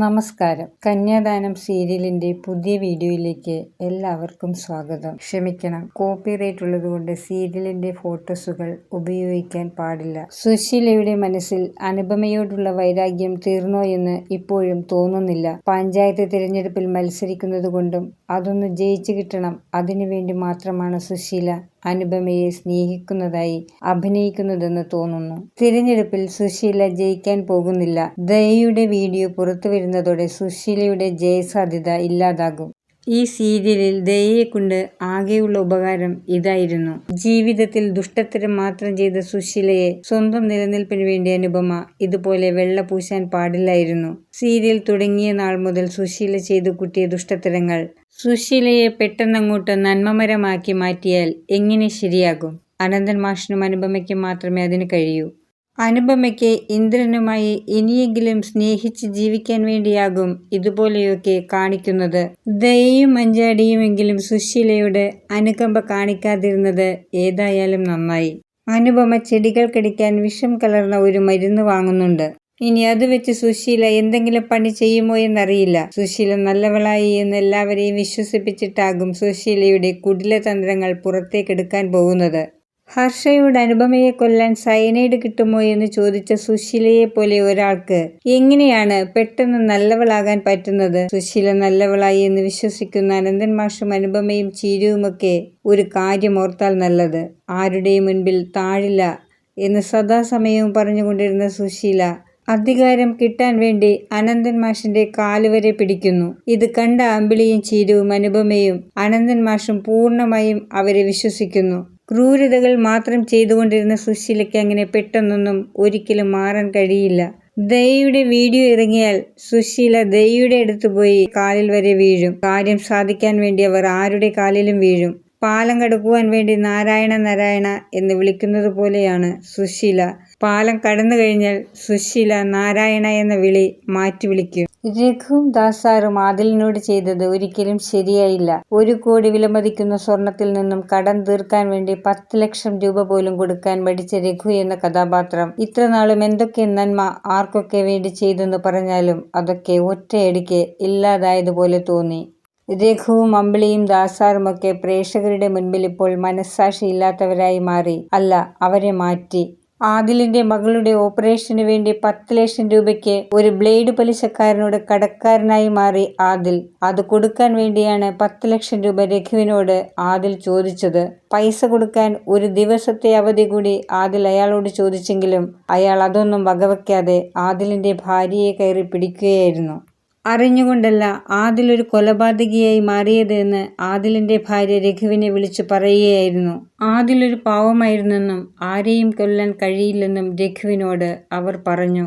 നമസ്കാരം. കന്യാദാനം സീരിയലിന്റെ പുതിയ വീഡിയോയിലേക്ക് എല്ലാവർക്കും സ്വാഗതം. ക്ഷമിക്കണം കോപ്പിറൈറ്റ് ഉള്ളതുകൊണ്ട് സീരിയലിന്റെ ഫോട്ടോസുകൾ ഉപയോഗിക്കാൻ പാടില്ല. സുശീലയുടെ മനസ്സിൽ അനുപമയോടുള്ള വൈരാഗ്യം തീർന്നോ എന്ന് ഇപ്പോഴും തോന്നുന്നില്ല. പഞ്ചായത്ത് തിരഞ്ഞെടുപ്പിൽ മത്സരിക്കുന്നത് കൊണ്ടും അതൊന്ന് ജയിച്ചു കിട്ടണം അതിനുവേണ്ടി മാത്രമാണ് സുശീല അനുപമയെ സ്നേഹിക്കുന്നതായി അഭിനയിക്കുന്നതെന്ന് തോന്നുന്നു. തിരഞ്ഞെടുപ്പിൽ സുശീല ജയിക്കാൻ പോകുന്നില്ല. ദയയുടെ വീഡിയോ പുറത്തുവരുന്നതോടെ സുശീലയുടെ ജയസാധ്യത ഇല്ലാതാകും. ഈ സീരിയലിൽ ദയയെക്കൊണ്ട് ആകെയുള്ള ഉപകാരം ഇതായിരുന്നു. ജീവിതത്തിൽ ദുഷ്ടത്തരം മാത്രം ചെയ്ത സുശീലയെ സ്വന്തം നിലനിൽപ്പിന് വേണ്ടി അനുപമ ഇതുപോലെ വെള്ള പൂശാൻ പാടില്ലായിരുന്നു. സീരിയൽ തുടങ്ങിയ നാൾ മുതൽ സുശീല ചെയ്തു കൂട്ടിയ ദുഷ്ടത്തരങ്ങൾ സുശീലയെ പെട്ടെന്നങ്ങോട്ട് നന്മമരമാക്കി മാറ്റിയാൽ എങ്ങനെ ശരിയാകും? അനന്തൻ മാഷിനും അനുപമയ്ക്കും മാത്രമേ അതിന് കഴിയൂ. അനുപമയ്ക്ക് ഇന്ദ്രനുമായി ഇനിയെങ്കിലും സ്നേഹിച്ച് ജീവിക്കാൻ വേണ്ടിയാകും ഇതുപോലെയൊക്കെ കാണിക്കുന്നത്. ദയയും മഞ്ചാടിയുമെങ്കിലും സുശീലയുടെ അനുകമ്പ കാണിക്കാതിരുന്നത് ഏതായാലും നന്നായി. അനുപമ ചെടികൾ കടിക്കാൻ വിഷം കലർന്ന ഒരു മരുന്ന് വാങ്ങുന്നുണ്ട്. ഇനി അത് വെച്ച് സുശീല എന്തെങ്കിലും പണി ചെയ്യുമോ എന്നറിയില്ല. സുശീല നല്ലവളായി എന്ന് എല്ലാവരെയും വിശ്വസിപ്പിച്ചിട്ടാകും സുശീലയുടെ കുടിലതന്ത്രങ്ങൾ പുറത്തേക്കെടുക്കാൻ പോകുന്നത്. ഹർഷയോട് അനുപമയെ കൊല്ലാൻ സയനൈഡ് കിട്ടുമോ എന്ന് ചോദിച്ച സുശീലയെ പോലെ ഒരാൾക്ക് എങ്ങനെയാണ് പെട്ടെന്ന് നല്ലവളാകാൻ പറ്റുന്നത്? സുശീല നല്ലവളായി എന്ന് വിശ്വസിക്കുന്ന അനന്തൻ മാഷും അനുപമയും ചീരുവുമൊക്കെ ഒരു കാര്യം ഓർത്താൽ നല്ലത്. ആരുടെയും മുൻപിൽ താഴില്ല എന്ന് സദാസമയവും പറഞ്ഞുകൊണ്ടിരുന്ന സുശീല അധികാരം കിട്ടാൻ വേണ്ടി അനന്തൻ മാഷിന്റെ കാലുവരെ പിടിക്കുന്നു. ഇത് കണ്ട അമ്പിളിയും ചീരുവും അനുപമയും അനന്തൻ മാഷും പൂർണമായും അവരെ വിശ്വസിക്കുന്നു. ക്രൂരതകൾ മാത്രം ചെയ്തുകൊണ്ടിരുന്ന സുശീലയ്ക്ക് അങ്ങനെ പെട്ടെന്നൊന്നും ഒരിക്കലും മാറാൻ കഴിയില്ല. ദയയുടെ വീഡിയോ ഇറങ്ങിയാൽ സുശീല ദയയുടെ അടുത്ത് പോയി കാലിൽ വരെ വീഴും. കാര്യം സാധിക്കാൻ വേണ്ടി അവർ ആരുടെ കാലിലും വീഴും? പാലം കടക്കുവാൻ വേണ്ടി നാരായണ നാരായണ എന്ന് വിളിക്കുന്നത് പോലെയാണ് സുശീല. പാലം കടന്നു കഴിഞ്ഞാൽ സുശീല നാരായണ എന്ന വിളി മാറ്റി വിളിക്കും. രഘുവും ദാസാറും ആദിലിനോട് ചെയ്തത് ഒരിക്കലും ശരിയായില്ല. ഒരു കോടി വിലമതിക്കുന്ന സ്വർണത്തിൽ നിന്നും കടം തീർക്കാൻ വേണ്ടി പത്ത് ലക്ഷം രൂപ പോലും കൊടുക്കാൻ മടിച്ച രഘു എന്ന കഥാപാത്രം. ഇത്രനാളും എന്തൊക്കെ നന്മ ആർക്കൊക്കെ വേണ്ടി ചെയ്തെന്ന് പറഞ്ഞാലും അതൊക്കെ ഒറ്റയടിക്ക് ഇല്ലാതായതുപോലെ തോന്നി. രഘുവും അമ്പിളിയും ദാസാറുമൊക്കെ പ്രേക്ഷകരുടെ മുൻപിൽ ഇപ്പോൾ മനസ്സാക്ഷിയില്ലാത്തവരായി മാറി. അല്ല അവരെ മാറ്റി. ആദിലിന്റെ മകളുടെ ഓപ്പറേഷന് വേണ്ടി പത്ത് ലക്ഷം രൂപയ്ക്ക് ഒരു ബ്ലേഡ് പലിശക്കാരനോട് കടക്കാരനായി മാറി ആദിൽ. അത് കൊടുക്കാൻ വേണ്ടിയാണ് പത്ത് ലക്ഷം രൂപ രഘുവിനോട് ആദിൽ ചോദിച്ചത്. പൈസ കൊടുക്കാൻ ഒരു ദിവസത്തെ അവധി കൂടി ആദിൽ അയാളോട് ചോദിച്ചെങ്കിലും അയാൾ അതൊന്നും വകവയ്ക്കാതെ ആദിലിന്റെ ഭാര്യയെ കയറി പിടിക്കുകയായിരുന്നു. അറിഞ്ഞുകൊണ്ടല്ല ആദിലൊരു കൊലപാതകിയായി മാറിയത് എന്ന് ആദിലിന്റെ ഭാര്യ രഘുവിനെ വിളിച്ചു പറയുകയായിരുന്നു. ആദിലൊരു പാവമായിരുന്നെന്നും ആരെയും കൊല്ലാൻ കഴിയില്ലെന്നും രഘുവിനോട് അവർ പറഞ്ഞു.